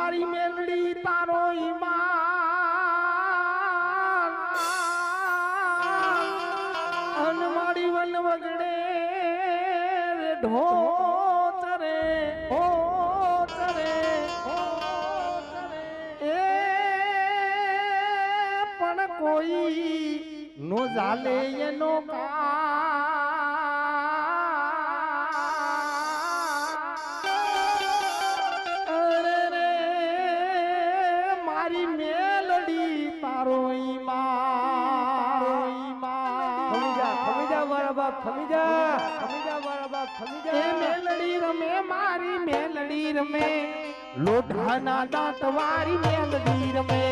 મારી મેલડી તારો ઈમાન. અન મારી વન વગડે ઢો ઢોતરે ઓ તરે એ પણ કોઈ નો જાલે એનો કા મેલડી તારો ઈમાન ખમી જા ખમી જા મારા બાપ ખમી જા ખમી જા મારા બાપ ખમી એ મેલડી રમે મારી મેલડી રમે. લોઢાના દાંત વારી મેલડી રમે.